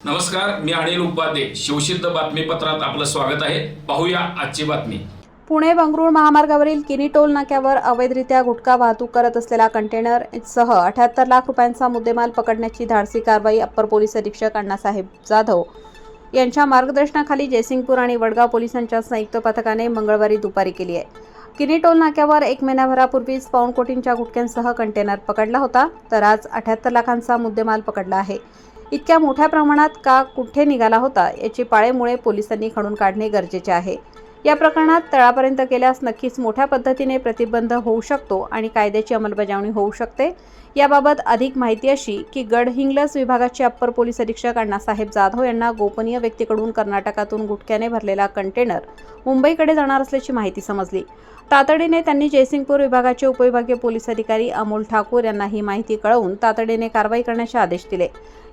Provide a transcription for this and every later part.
नमस्कार मी अनिल उपाध्ये. शिवसिद्ध बातमीपत्रात आपलं स्वागत आहे. पाहूया आजची बातमी. पुणे बंगळूर महामार्गावरील किनी टोल नाक्यावर अवैधरित्या गुटखा वाहतूक करत असलेला कंटेनर सह अठ्याहत्तर लाख रुपयांचा मुद्देमाल पकडण्याची धाडसी कारवाई अप्पर पोलीस अधीक्षक अण्णासाहेब जाधव यांच्या मार्गदर्शनाखाली जयसिंगपूर आणि वडगाव पोलिसांच्या संयुक्त पथकाने मंगळवारी दुपारी केली आहे. किनी टोल नाक्यावर एक महिन्याभरापूर्वीच पाऊण कोटींच्या गुटख्यांसह कंटेनर पकडला होता तर आज अठ्याहत्तर लाखांचा मुद्देमाल पकडला आहे. इतक्या मोठ्या प्रमाणात का कुठे निघाला होता याची पाळेमुळे पोलिसांनी खणून काढणे गरजेचे आहे. या प्रकरणात तळापर्यंत केल्यास नक्कीच मोठ्या पद्धतीने प्रतिबंध होऊ शकतो आणि कायद्याची अंमलबजावणी होऊ शकते. याबाबत अधिक माहिती अशी की गडहिंग्लज विभागाचे अप्पर पोलीस अधीक्षक अण्णासाहेब जाधव यांना गोपनीय व्यक्तीकडून कर्नाटकातून गुटख्याने भरलेला कंटेनर मुंबईकडे जाणार असल्याची माहिती समजली. तातडीने त्यांनी जयसिंगपूर विभागाचे उपविभागीय पोलीस अधिकारी अमोल ठाकूर यांना ही माहिती कळवून तातडीने कारवाई करण्याचे आदेश दिले.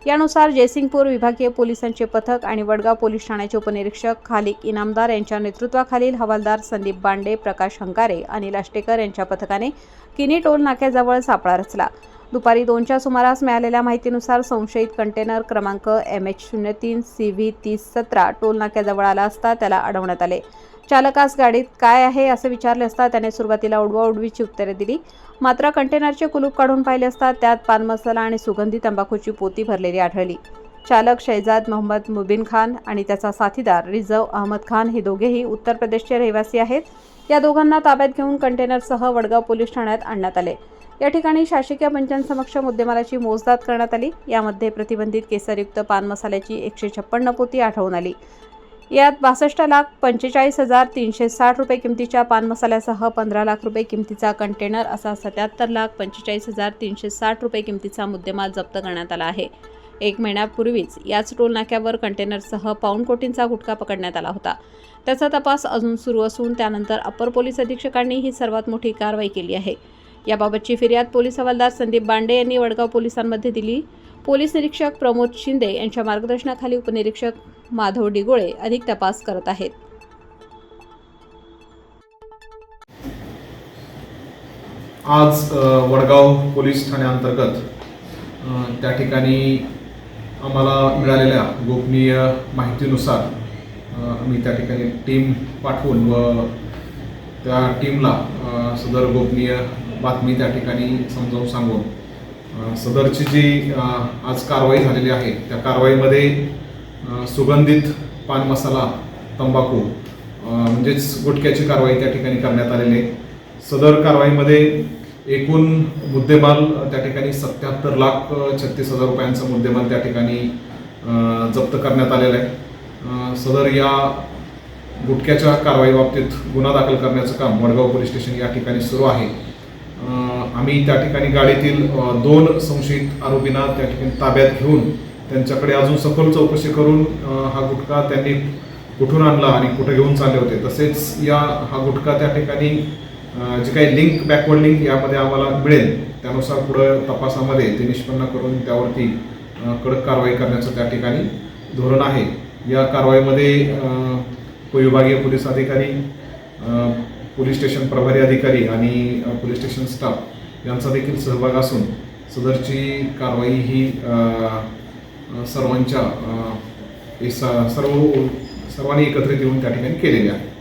यानुसार जयसिंगपूर विभागीय पोलिसांचे पथक आणि वडगाव पोलीस ठाण्याचे उपनिरीक्षक खालिक इनामदार यांच्या नेतृत्वाखालील हवालदार संदीप बांडे प्रकाश हंकारे अनिल आष्टेकर यांच्या पथकाने किनी टोल नाक्याजवळ सापळा रचला. दुपारी दोनच्या सुमारास मिळालेल्या माहितीनुसार संशयित कंटेनर क्रमांक एम एच शून्य तीन सी व्ही तीस सतरा टोल नाक्याजवळ आला असता त्याला अडवण्यात आले. चालकास गाडीत काय आहे असं विचारले असता त्याने सुरुवातीला उडवाउडवीची उत्तरे दिली. मात्र कंटेनरचे कुलूप काढून पाहिले असता त्यात पान मसाला आणि सुगंधी तंबाखूची पोती भरलेली आढळली. चालक शहजाद मोहम्मद मुबिन खान आणि त्याचा साथीदार रिझव अहमद खान हे दोघेही उत्तर प्रदेशचे रहिवासी आहेत. या दोघांना ताब्यात घेऊन कंटेनरसह वडगाव पोलीस ठाण्यात आणण्यात आले. या ठिकाणी शासकीय पंचांसमक्ष मुद्देमालाची मोजदाद करण्यात आली. यामध्ये प्रतिबंधित केसरयुक्त पान मसाल्याची एकशे छप्पन्न पोती आढळून आली. यात बासष्ट लाख पंचेचाळीस हजार तीनशे साठ रुपये किमतीच्या पान मसाल्यासह पंधरा लाख रुपये किमतीचा कंटेनर असा सत्याहत्तर लाख पंचेचाळीस हजार तीनशे साठ रुपये किमतीचा मुद्देमाल जप्त करण्यात आला आहे. एक महिन्यापूर्वीच याच टोल नाक्यावर कंटेनरसह पाऊण कोटींचा गुटखा पकडण्यात आला होता. त्याचा तपास अजून सुरू असून त्यानंतर अप्पर पोलीस अधीक्षकांनी ही सर्वात मोठी कारवाई केली आहे. याबाबतची फिर्याद पोलीस हवालदार संदीप बांडे यांनी वडगाव पोलिसांमध्ये दिली. पोलीस निरीक्षक प्रमोद शिंदे यांच्या मार्गदर्शनाखाली उपनिरीक्षक माधव डिगोळे अधिक तपास करत आहेत. आज वडगाव पोलीस ठाण्याअंतर्गत त्या ठिकाणी आम्हाला मिळालेल्या गोपनीय माहितीनुसार आम्ही त्या ठिकाणी टीम पाठवून व त्या टीमला सदर गोपनीय बातमी त्या ठिकाणी समजावून सांगून सदरची जी आज कारवाई झालेली आहे त्या कारवाईमध्ये सुगंधित पान मसाला तंबाखू म्हणजेच गुटख्याची कारवाई त्या ठिकाणी करण्यात आलेली आहे. सदर कारवाईमध्ये एकूण मुद्देमाल त्या ठिकाणी सत्याहत्तर लाख छत्तीस हजार रुपयांचा मुद्देमाल त्या ठिकाणी जप्त करण्यात आलेला आहे. सदर या गुटख्याच्या कारवाई बाबतीत गुन्हा दाखल करण्याचं काम वडगाव पोलीस स्टेशन या ठिकाणी सुरू आहे. आम्ही त्या ठिकाणी गाडीतील दोन संशयित आरोपींना त्या ठिकाणी ताब्यात घेऊन त्यांच्याकडे अजून सखोल चौकशी करून हा गुटखा त्यांनी कुठून आणला आणि कुठे घेऊन चालले होते. तसेच या हा गुटखा त्या ठिकाणी जे जी काही लिंक बॅकवर्ड लिंक यामध्ये आम्हाला मिळेल त्यानुसार पुढं तपासामध्ये ते निष्पन्न करून त्यावरती कडक कारवाई करण्याचं त्या ठिकाणी धोरण आहे. या कारवाईमध्ये विभागीय उपविभागीय पोलीस अधिकारी पोलीस स्टेशन प्रभारी अधिकारी आणि पोलीस स्टेशन स्टाफ यांचा देखील सहभाग असून सदरची कारवाई ही सर्वांच्या सर्व सर्वांनी एकत्रित येऊन त्या ठिकाणी केलेल्या आहे